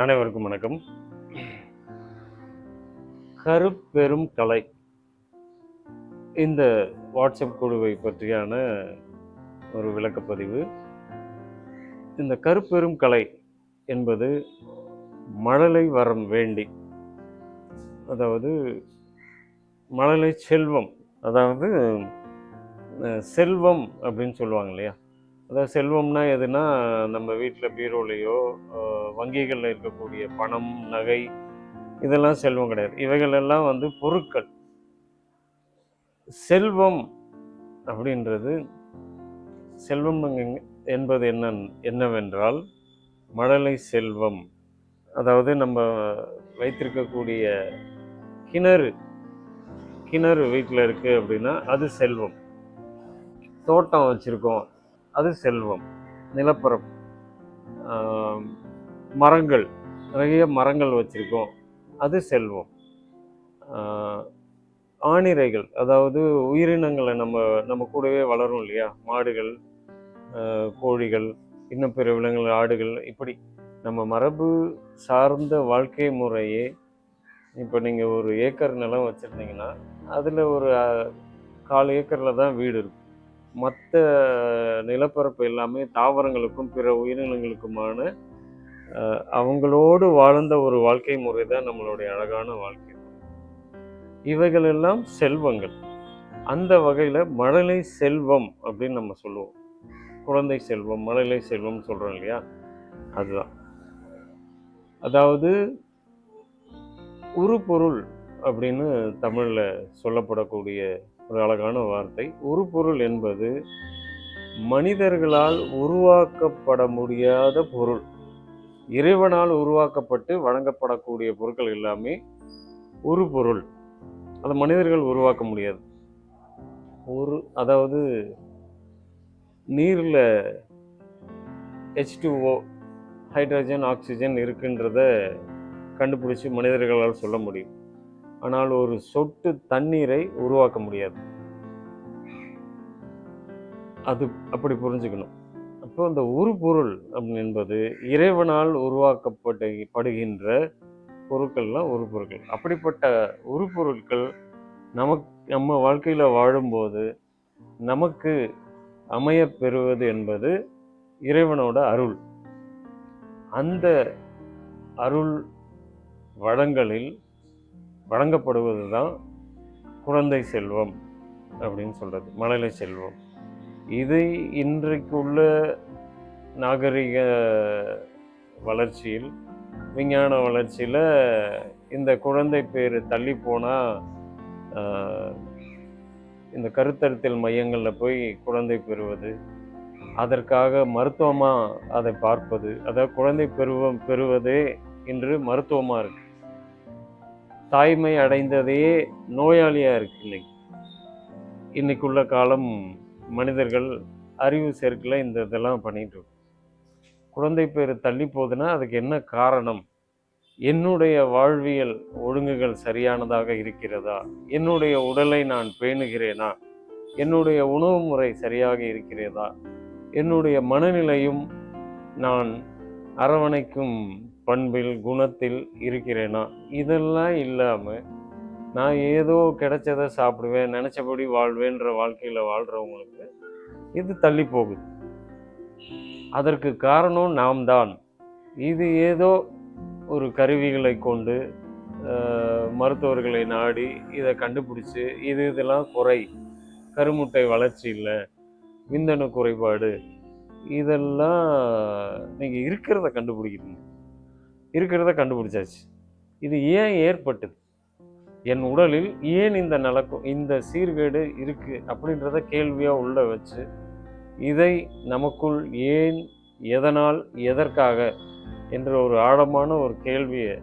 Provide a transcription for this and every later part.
அனைவருக்கும் வணக்கம். கருப்பெரும் கலை. இந்த வாட்ஸ்அப் குழுவை பற்றியான ஒரு விளக்கப்பதிவு இந்த கருப்பெரும் கலை என்பது மழலை வரம் வேண்டி அதாவது மழலை செல்வம் அதாவது செல்வம் அப்படின்னு சொல்லுவாங்க இல்லையா? அதாவது செல்வம்னா எதுனா நம்ம வீட்டில் பீரோலையோ வங்கிகளில் இருக்கக்கூடிய பணம் நகை இதெல்லாம் செல்வம் கிடையாது. இவைகள் எல்லாம் வந்து பொருட்கள். செல்வம் அப்படின்றது செல்வம் என்பது என்ன என்னவென்றால் மழலை செல்வம். அதாவது நம்ம வைத்திருக்கக்கூடிய கிணறு கிணறு வீட்டில் இருக்குது அப்படின்னா அது செல்வம். தோட்டம் வச்சுருக்கோம். அது செல்வம் நிலப்பரப்பு. மரங்கள் நிறைய மரங்கள் வச்சுருக்கோம் அது செல்வம். ஆணிரைகள் அதாவது உயிரினங்களை நம்ம நம்ம கூடவே வளரும் இல்லையா? மாடுகள் கோழிகள் இன்னும் பிற விலங்குகள் ஆடுகள் இப்படி நம்ம மரபு சார்ந்த வாழ்க்கை முறையே இப்போ நீங்கள் ஒரு ஏக்கர் நிலம் வச்சுருந்தீங்கன்னா அதில் ஒரு கால் ஏக்கரில் தான் வீடு இருக்கும் மற்ற நிலப்பரப்பு எல்லாமே தாவரங்களுக்கும் பிற உயிரினங்களுக்குமான அவங்களோடு வாழ்ந்த ஒரு வாழ்க்கை முறை தான் நம்மளுடைய அழகான வாழ்க்கை இவைகள் எல்லாம் செல்வங்கள். அந்த வகையில் மழலை செல்வம் அப்படின்னு நம்ம சொல்லுவோம். குழந்தை செல்வம் மழலை செல்வம் சொல்கிறோம் இல்லையா? அதுதான். அதாவது உருப்பொருள் அப்படின்னு தமிழில் சொல்லப்படக்கூடிய ஒரு அழகான வார்த்தை. உருப்பொருள் என்பது மனிதர்களால் உருவாக்கப்பட முடியாத பொருள். இறைவனால் உருவாக்கப்பட்டு வழங்கப்படக்கூடிய பொருட்கள் எல்லாமே உருப்பொருள் அதை மனிதர்கள் உருவாக்க முடியாது. ஒரு அதாவது நீரில் H2O ஹைட்ரஜன் ஆக்சிஜன் இருக்குன்றத கண்டுபிடிச்சி மனிதர்களால் சொல்ல முடியும். ஆனால் ஒரு சொட்டு தண்ணீரை உருவாக்க முடியாது. அது அப்படி புரிஞ்சுக்கணும். அப்போ அந்த உருபொருள் அப்படி என்பது இறைவனால் உருவாக்கப்பட்ட படுகின்ற பொருட்கள்லாம் உருப்பொருட்கள் அப்படிப்பட்ட உருப்பொருட்கள் நமக்கு நம்ம வாழ்க்கையில் வாழும்போது நமக்கு அமைய பெறுவது என்பது இறைவனோட அருள். அந்த அருள் வளங்களில் வழங்கப்படுவது தான் குழந்தை செல்வம் அப்படின்னு சொல்கிறது மழலை செல்வம். இதை இன்றைக்குள்ள நாகரிக வளர்ச்சியில் விஞ்ஞான வளர்ச்சியில் இந்த குழந்தை பேர் தள்ளி போனால் இந்த கருத்தரித்தல் மையங்களில் போய் குழந்தை பெறுவது அதற்காக மருத்துவமாக அதை பார்ப்பது அதாவது குழந்தை பெறுவ பெறுவதே இன்று மருத்துவமாக இருக்குது தாய்மை அடைந்ததே நோயாளியாக இருக்கு இன்னைக்கு இன்னைக்குள்ள காலம் மனிதர்கள் அறிவு சேர்க்கல இந்த இதெல்லாம் பண்ணிட்டு குழந்தை பேர் தள்ளி போகுதுன்னா அதுக்கு என்ன காரணம்? என்னுடைய வாழ்வியல் ஒழுங்குகள் சரியானதாக இருக்கிறதா? என்னுடைய உடலை நான் பேணுகிறேனா? என்னுடைய உணவு முறை சரியாக இருக்கிறதா? என்னுடைய மனநிலையும் நான் அரவணைக்கும் பண்பில் குணத்தில் இருக்கிறேனா? இதெல்லாம் இல்லாமல் நான் ஏதோ கிடைச்சதை சாப்பிடுவேன் நினச்சபடி வாழ்வேன்ற வாழ்க்கையில் வாழ்கிறவங்களுக்கு இது தள்ளி போகுது. அதற்கு காரணம் நாம் தான் இது ஏதோ ஒரு கருவிகளை கொண்டு மருத்துவர்களை நாடி இதை கண்டுபிடிச்சி இது இதெல்லாம் குறை. கருமுட்டை வளர்ச்சி இல்லை விந்தணு குறைபாடு. இதெல்லாம் நீங்கள் இருக்கிறத கண்டுபிடிக்கிறீங்க. இருக்கிறத கண்டுபிடிச்சாச்சு. இது ஏன் ஏற்பட்டது? என் உடலில் ஏன் இந்த நலக்கும் இந்த சீர்கேடு இருக்கு அப்படின்றத கேள்வியா உள்ள வச்சு இதை நமக்குள் ஏன் எதனால் எதற்காக என்ற ஒரு ஆழமான ஒரு கேள்வியை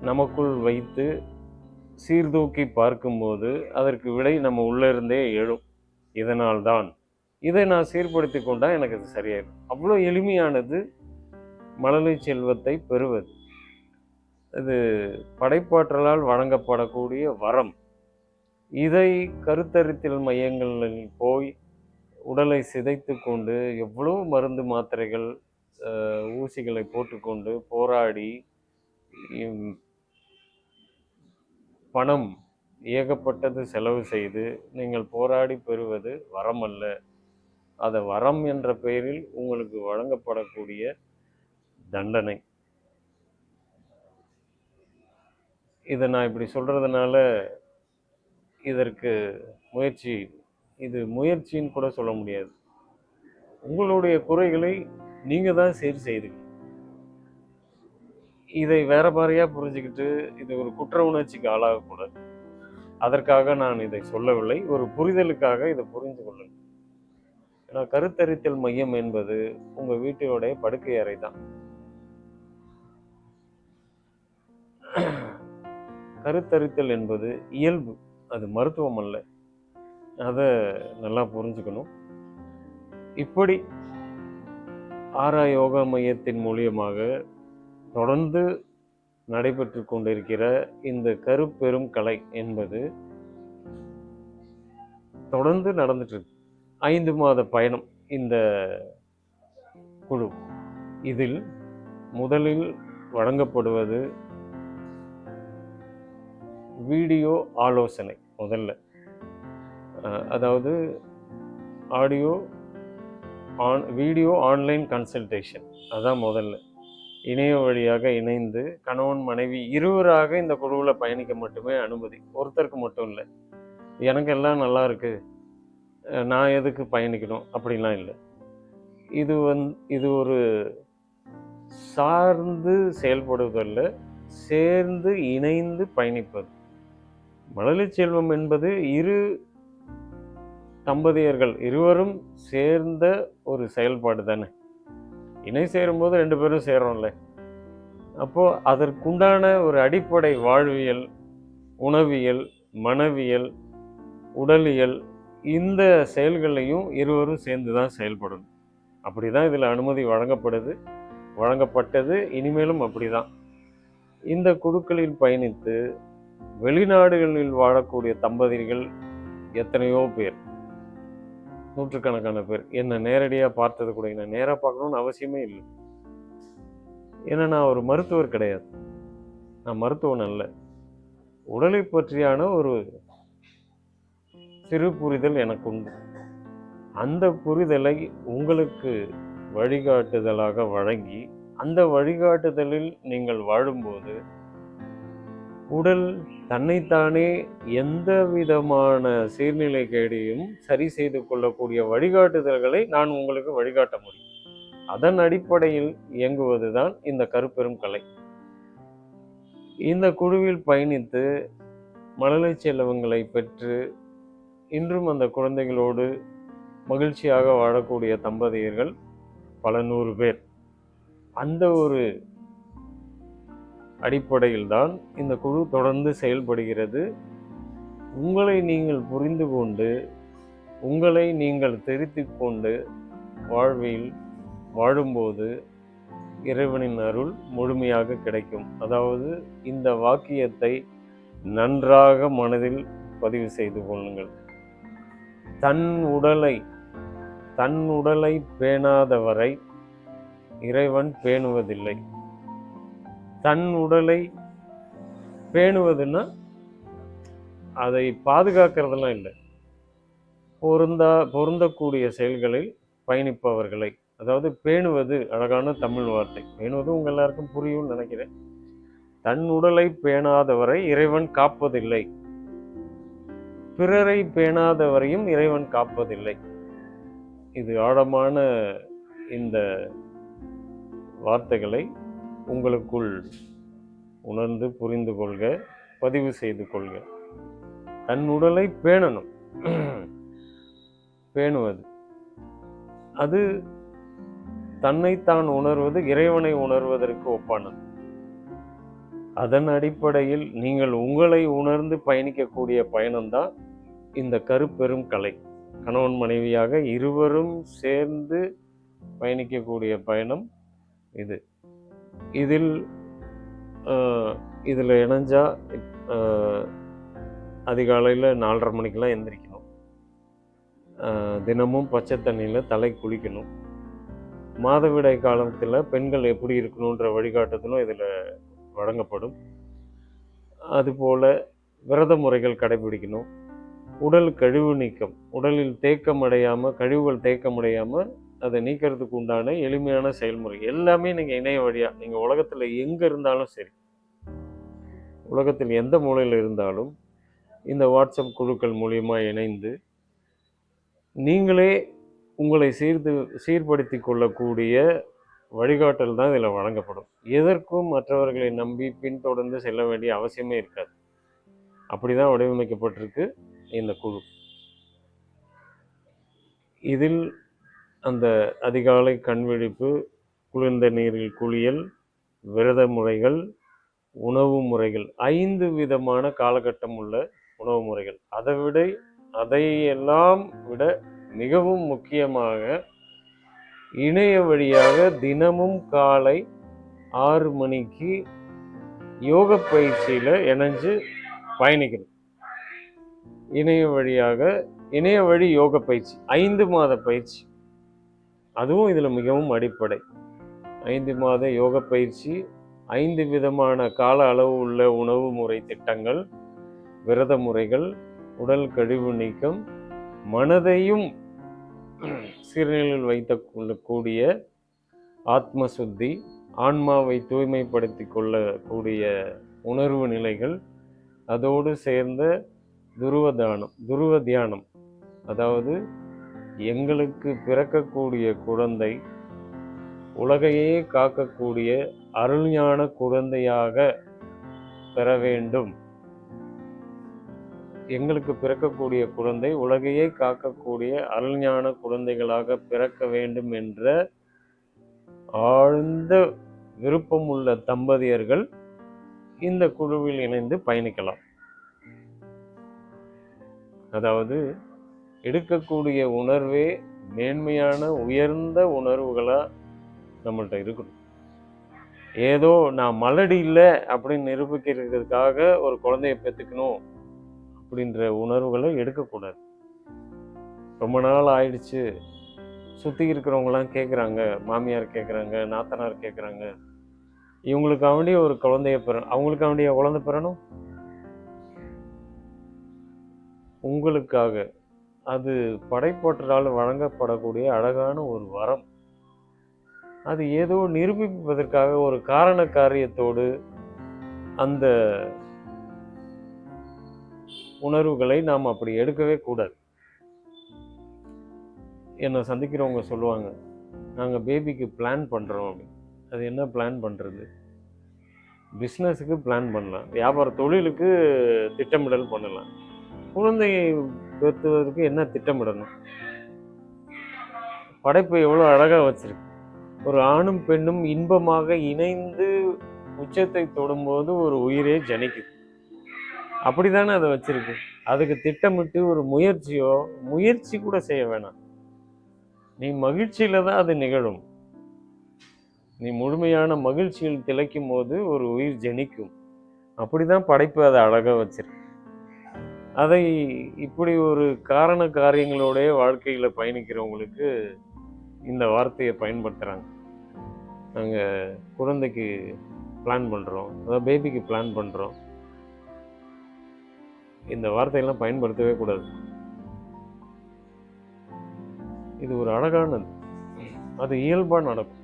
நமக்குள் வைத்து சீர்தூக்கி பார்க்கும்போது அதற்கு விடை நம்ம உள்ளிருந்தே எழும். இதனால்தான் இதை நான் சீர்படுத்தி கொண்டால் எனக்கு அது சரியாயிடும். அவ்வளோ எளிமையானது மழலை செல்வத்தை பெறுவது. இது படைப்பாற்றலால் வழங்கப்படக்கூடிய வரம். இதை கருத்தரித்தல் மையங்களில் போய் உடலை சிதைத்து கொண்டு எவ்வளோ மருந்து மாத்திரைகள் ஊசிகளை போட்டுக்கொண்டு போராடி பணம் ஏகப்பட்டது செலவு செய்து நீங்கள் போராடி பெறுவது வரம் அல்ல. அதை வரம் என்ற பெயரில் உங்களுக்கு வழங்கப்படக்கூடிய தண்டனை. இதை நான் இப்படி சொல்றதுனால இதற்கு முயற்சி இது முயற்சின்னு கூட சொல்ல முடியாது. உங்களுடைய குறைகளை நீங்க தான் சரி செய்துங்க இதை வேற மாதிரியா புரிஞ்சுக்கிட்டு இது ஒரு குற்ற உணர்ச்சிக்கு ஆளாகக்கூடாது அதற்காக நான் இதை சொல்லவில்லை. ஒரு புரிதலுக்காக இதை புரிந்து கொள்ளுங்கள். ஏன்னா கருத்தரித்தல் மையம் என்பது உங்க வீட்டினுடைய படுக்கை அறை தான் கருத்தரித்தல் என்பது இயல்பு. அது மருத்துவம் அல்ல அதை நல்லா புரிஞ்சுக்கணும். இப்படி ஆரா யோகா மையத்தின் மூலியமாக தொடர்ந்து நடைபெற்று கொண்டிருக்கிற இந்த கருப்பெரும் கலை என்பது தொடர்ந்து நடந்துட்டு இருக்கு. ஐந்து மாத பயணம் இந்த குழு. இதில் முதலில் வழங்கப்படுவது வீடியோ ஆலோசனை முதல்ல. அதாவது audio and video online consultation. அதான் முதல்ல. இணைய வழியாக இணைந்து கணவன் மனைவி இருவராக இந்த குழுவில் பயணிக்க மட்டுமே அனுமதி. ஒருத்தருக்கு மட்டும் இல்லை. எனக்கு எல்லாம் நல்லா இருக்குது நான் எதுக்கு பயணிக்கணும்? அப்படிலாம் இல்லை. இது வந் இது ஒரு சார்ந்து செயல்படுவதல்ல சேர்ந்து இணைந்து பயணிப்பது. மழலை செல்வம் என்பது இரு தம்பதியர்கள் இருவரும் சேர்ந்த ஒரு செயல்பாடு தானே. இணை சேரும்போது ரெண்டு பேரும் சேரும்ல அப்போது அதற்குண்டான ஒரு அடிப்படை வாழ்வியல் உணவியல் மனவியல் உடலியல் இந்த செயல்களையும் இருவரும் சேர்ந்து தான் செயல்படணும். அப்படி தான் இதில் அனுமதி வழங்கப்படுது வழங்கப்பட்டது இனிமேலும் அப்படிதான். இந்த குழுக்களில் பயணித்து வெளிநாடுகளில் வாழக்கூடிய தம்பதிகள் எத்தனையோ பேர் நூற்றுக்கணக்கான பேர். என்னை நேரடியாக பார்த்தது கூட என்னை நேராக பார்க்கணும்னு அவசியமே இல்லை. ஏன்னா நான் ஒரு மருத்துவர் கிடையாது. நான் மருத்துவன் அல்ல. உடலை பற்றியான ஒரு சிறு புரிதல் எனக்கு உண்டு. அந்த புரிதலை உங்களுக்கு வழிகாட்டுதலாக வழங்கி அந்த வழிகாட்டுதலில் நீங்கள் வாழும்போது உடல் தன்னைத்தானே எந்த விதமான சீர்நிலை கேடையும் சரி செய்து கொள்ளக்கூடிய வழிகாட்டுதல்களை நான் உங்களுக்கு வழிகாட்ட முடியும். அதன் அடிப்படையில் இயங்குவதுதான் இந்த கருப்பெரும் கலை. இந்த குழுவில் பயணித்து மழலை செல்வங்களை பெற்று இன்றும் அந்த குழந்தைகளோடு மகிழ்ச்சியாக வாழக்கூடிய தம்பதியர்கள் பல நூறு பேர். அந்த ஒரு அடிப்படையில் தான் இந்த குழு தொடர்ந்து செயல்படுகிறது. உங்களை நீங்கள் புரிந்து கொண்டு உங்களை நீங்கள் தெரித்து கொண்டு வாழ்வில் வாழும்போது இறைவனின் அருள் முழுமையாக கிடைக்கும். அதாவது இந்த வாக்கியத்தை நன்றாக மனதில் பதிவு செய்து கொள்ளுங்கள். தன் உடலை தன் உடலை பேணாதவரை இறைவன் பேணுவதில்லை. தன் உடலை பேணுவதுன்னா அதை பாதுகாக்கிறதெல்லாம் இல்லை. பொருந்தா பொருந்தக்கூடிய செயல்களில் பயணிப்பவர்களை அதாவது பேணுவது அழகான தமிழ் வார்த்தை. பேணுவது உங்க எல்லாருக்கும் புரியும்னு நினைக்கிறேன். தன் உடலை பேணாதவரை இறைவன் காப்பதில்லை. பிறரை பேணாதவரையும் இறைவன் காப்பதில்லை. இது ஆழமான இந்த வார்த்தைகளை உங்களுக்குள் உணர்ந்து புரிந்து கொள்க பதிவு செய்து கொள்க. தன் உடலை பேணணும். பேணுவது. அது தன்னைத்தான் உணர்வது இறைவனை உணர்வதற்கு ஒப்பானது. அதன் அடிப்படையில் நீங்கள் உங்களை உணர்ந்து பயணிக்கக்கூடிய பயணம்தான் இந்த கருப்பெரும் கலை. கணவன் மனைவியாக இருவரும் சேர்ந்து பயணிக்கக்கூடிய பயணம் இது. இதில் இதில் இணைஞ்சால் அதிகாலையில் நாலரை மணிக்கெலாம் எந்திரிக்கணும். தினமும் பச்சை தண்ணியில் தலை குளிக்கணும். மாதவிடாய் காலத்தில் பெண்கள் எப்படி இருக்கணுன்ற வழிகாட்டுதலும் இதில் வழங்கப்படும். அதுபோல் விரத முறைகள் கடைபிடிக்கணும். உடல் கழிவு நீக்கம் உடலில் தேக்கம் அடையாமல் கழிவுகள் தேக்கம் அடையாமல் அதை நீக்கிறதுக்கு உண்டான எளிமையான செயல்முறை. எல்லாமே நீங்கள் இணைய வழியாக நீங்கள் உலகத்தில் எங்கே இருந்தாலும் சரி உலகத்தில் எந்த மூலையில் இருந்தாலும் இந்த வாட்ஸ்அப் குழுக்கள் மூலியமாக இணைந்து நீங்களே உங்களை சீர்து சீர்படுத்தி கொள்ளக்கூடிய வழிகாட்டல் தான் இதில் வழங்கப்படும். எதற்கும் மற்றவர்களை நம்பி பின்தொடர்ந்து செல்ல வேண்டிய அவசியமே இருக்காது. அப்படி தான் வடிவமைக்கப்பட்டிருக்கு இந்த குழு. இதில் அந்த அதிகாலை கண்விழிப்பு குளிர்ந்த நீரில் குளியல் விரத முறைகள் உணவு முறைகள் ஐந்து விதமான காலகட்டம் உள்ள உணவு முறைகள். அதை விட அதையெல்லாம் விட மிகவும் முக்கியமாக இணைய வழியாக தினமும் காலை ஆறு மணிக்கு யோக பயிற்சியில் இணைஞ்சு பயணிக்கணும். இணைய வழியாக இணைய வழி யோக பயிற்சி ஐந்து மாத பயிற்சி. அதுவும் இதில் மிகவும் அடிப்படை. ஐந்து மாத யோக பயிற்சி ஐந்து விதமான கால அளவு உள்ள உணவு முறை திட்டங்கள் விரத முறைகள் உடல் கழிவு நீக்கம் மனதையும் சீர்நிலையில் வைத்து கொள்ளக்கூடிய ஆத்ம சுத்தி ஆன்மாவை தூய்மைப்படுத்தி கொள்ளக்கூடிய உணர்வு நிலைகள் அதோடு சேர்ந்த துருவ தானம் துருவ தியானம். அதாவது எங்களுக்கு பிறக்கக்கூடிய குழந்தை உலகையே காக்கக்கூடிய அருள்ஞான குழந்தையாக பெற வேண்டும். எங்களுக்கு பிறக்கக்கூடிய குழந்தை உலகையே காக்கக்கூடிய அருள்ஞான குழந்தைகளாக பிறக்க வேண்டும் என்ற ஆழ்ந்த விருப்பம் உள்ள தம்பதியர்கள் இந்த குழுவில் இணைந்து பயணிக்கலாம். அதாவது எடுக்கக்கூடிய உணர்வே மேன்மையான உயர்ந்த உணர்வுகளாக நம்மள்கிட்ட இருக்கணும். ஏதோ நான் மலடி இல்லை அப்படின்னு நிரூபிக்கிறதுக்காக ஒரு குழந்தைய பெற்றுக்கணும் அப்படின்ற உணர்வுகளை எடுக்கக்கூடாது. ரொம்ப நாள் ஆயிடுச்சு. சுற்றி இருக்கிறவங்களாம் கேட்குறாங்க மாமியார் கேட்குறாங்க நாத்தனார் கேட்குறாங்க இவங்களுக்கு ஒரு குழந்தைய பெற அவங்களுக்கு வேண்டிய குழந்தை பெறணும்? உங்களுக்காக. அது படைப்பாற்றலால் வழங்கப்படக்கூடிய அழகான ஒரு வரம். அது ஏதோ நிரூபிப்பதற்காக ஒரு காரண காரியத்தோடு அந்த உணர்வுகளை நாம் அப்படி எடுக்கவே கூடாது. என்னை சந்திக்கிறவங்க சொல்லுவாங்க நாங்கள் பேபிக்கு பிளான் பண்ணுறோம் அப்படின்னு அது என்ன பிளான் பண்ணுறது பிஸ்னஸுக்கு பிளான் பண்ணலாம். வியாபார தொழிலுக்கு திட்டமிடல் பண்ணலாம். குழந்தையை துரத்துவதற்கு என்ன திட்டமிடணும்? படைப்பு எவ்வளோ அழகாக வச்சிருக்கு. ஒரு ஆணும் பெண்ணும் இன்பமாக இணைந்து உச்சத்தை தொடும்போது ஒரு உயிரே ஜனிக்குது அப்படிதானே அதை வச்சிருக்கு. அதுக்கு திட்டமிட்டு ஒரு முயற்சியோ முயற்சி கூட செய்ய வேணாம். நீ மகிழ்ச்சியில தான் அது நிகழும். நீ முழுமையான மகிழ்ச்சியில் திளைக்கும் போது ஒரு உயிர் ஜனிக்கும். அப்படிதான் படைப்பு அதை அழகாக வச்சிருக்கு. அதை இப்படி ஒரு காரண காரியங்களோடைய வாழ்க்கையில் பயணிக்கிறவங்களுக்கு இந்த வார்த்தையை பயன்படுத்துகிறாங்க நாங்கள் குழந்தைக்கு பிளான் பண்ணுறோம் அதாவது பேபிக்கு பிளான் பண்ணுறோம் இந்த வார்த்தையெல்லாம் பயன்படுத்தவே கூடாது. இது ஒரு அழகானது. அது இயல்பாக நடக்கும்.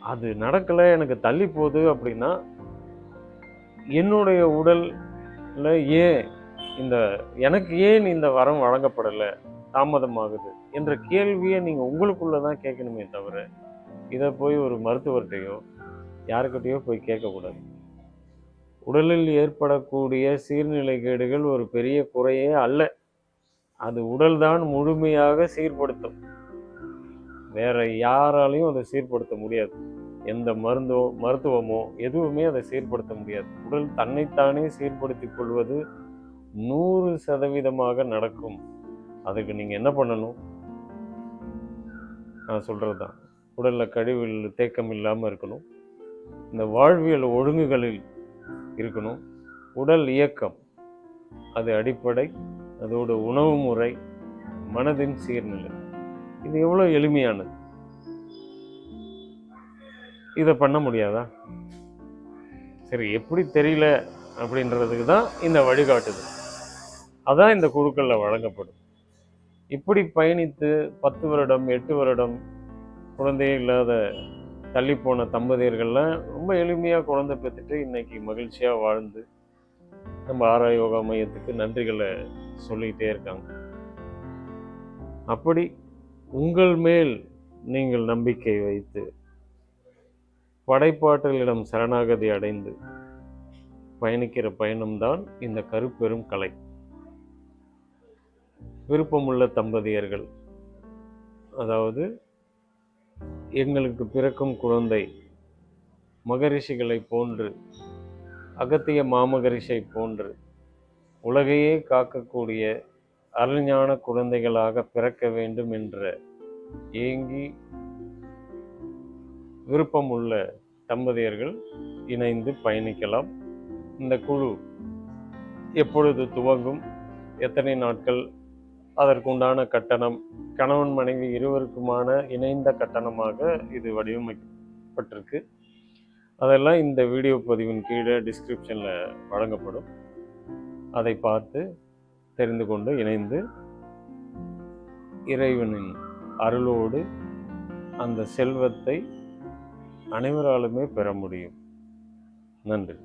அது நடக்கலை எனக்கு தள்ளி போகுது அப்படின்னா என்னுடைய உடலில் ஏன் இந்த எனக்கு ஏன் இந்த வரம் வழங்கப்படலை? தாமதமாகுது என்ற கேள்வியை நீங்கள் உங்களுக்குள்ளே தான் கேட்கணுமே தவிர இதை போய் ஒரு மருத்துவர்கிட்டையோ யாருக்கிட்டேயோ போய் கேட்கக்கூடாது. உடலில் ஏற்படக்கூடிய சீர்நிலைகேடுகள் ஒரு பெரிய குறையே அல்ல. அது உடல்தான் முழுமையாக சீர்படுத்தும். வேற யாராலையும் அதை சீர்படுத்த முடியாது. எந்த மருந்தோ மருத்துவமோ எதுவுமே அதை சீர்படுத்த முடியாது. உடல் தன்னைத்தானே சீர்படுத்திக் கொள்வது நூறு சதவீதமாக நடக்கும். அதுக்கு நீங்கள் என்ன பண்ணணும்? நான் சொல்கிறது தான் உடலில் கழிவில் தேக்கம் இல்லாமல் இருக்கணும். இந்த வாழ்வியல் ஒழுங்குகளில் இருக்கணும். உடல் இயக்கம் அது அடிப்படை. அதோட உணவு முறை மனதின் சீர்நிலை. இது எவ்வளோ எளிமையானது. இதை பண்ண முடியாதா? சரி எப்படி தெரியல அப்படின்றதுக்கு தான் இந்த வழிகாட்டுது அதான் இந்த குழுக்களில் வழங்கப்படும். இப்படி பயணித்து பத்து வருடம் எட்டு வருடம் குழந்தையே இல்லாத தள்ளி போன தம்பதியர்கள்லாம் ரொம்ப எளிமையாக குழந்தை பெற்றுட்டு இன்னைக்கு மகிழ்ச்சியாக வாழ்ந்து நம்ம ஆரா யோகா மையத்துக்கு நன்றிகளை சொல்லிக்கிட்டே இருக்காங்க. அப்படி உங்கள் மேல் நீங்கள் நம்பிக்கை வைத்து படைப்பாற்றலிடம் சரணாகதி அடைந்து பயணிக்கிற பயணம்தான் இந்த கருப்பெரும் கலை. விருப்பமுள்ள தம்பதியர்கள். அதாவது எங்களுக்கு பிறக்கும் குழந்தை மகரிஷிகளை போன்று அகத்திய மாமகரிஷை போன்று உலகையே காக்கக்கூடிய அருள்ஞான குழந்தைகளாக பிறக்க வேண்டும் என்ற ஏங்கி விருப்பமுள்ள தம்பதியர்கள் இணைந்து பயணிக்கலாம். இந்த குழு எப்பொழுது துவங்கும்? எத்தனை நாட்கள் அதற்குண்டான கட்டணம். கணவன் மனைவி இருவருக்குமான இணைந்த கட்டணமாக இது வடிவமைக்கப்பட்டிருக்கு. அதெல்லாம் இந்த வீடியோ பதிவின் கீழே டிஸ்கிரிப்ஷனில் வழங்கப்படும். அதை பார்த்து தெரிந்து கொண்டு இணைந்து இறைவனின் அருளோடு அந்த செல்வத்தை அனைவராலுமே பெற முடியும். நன்றி.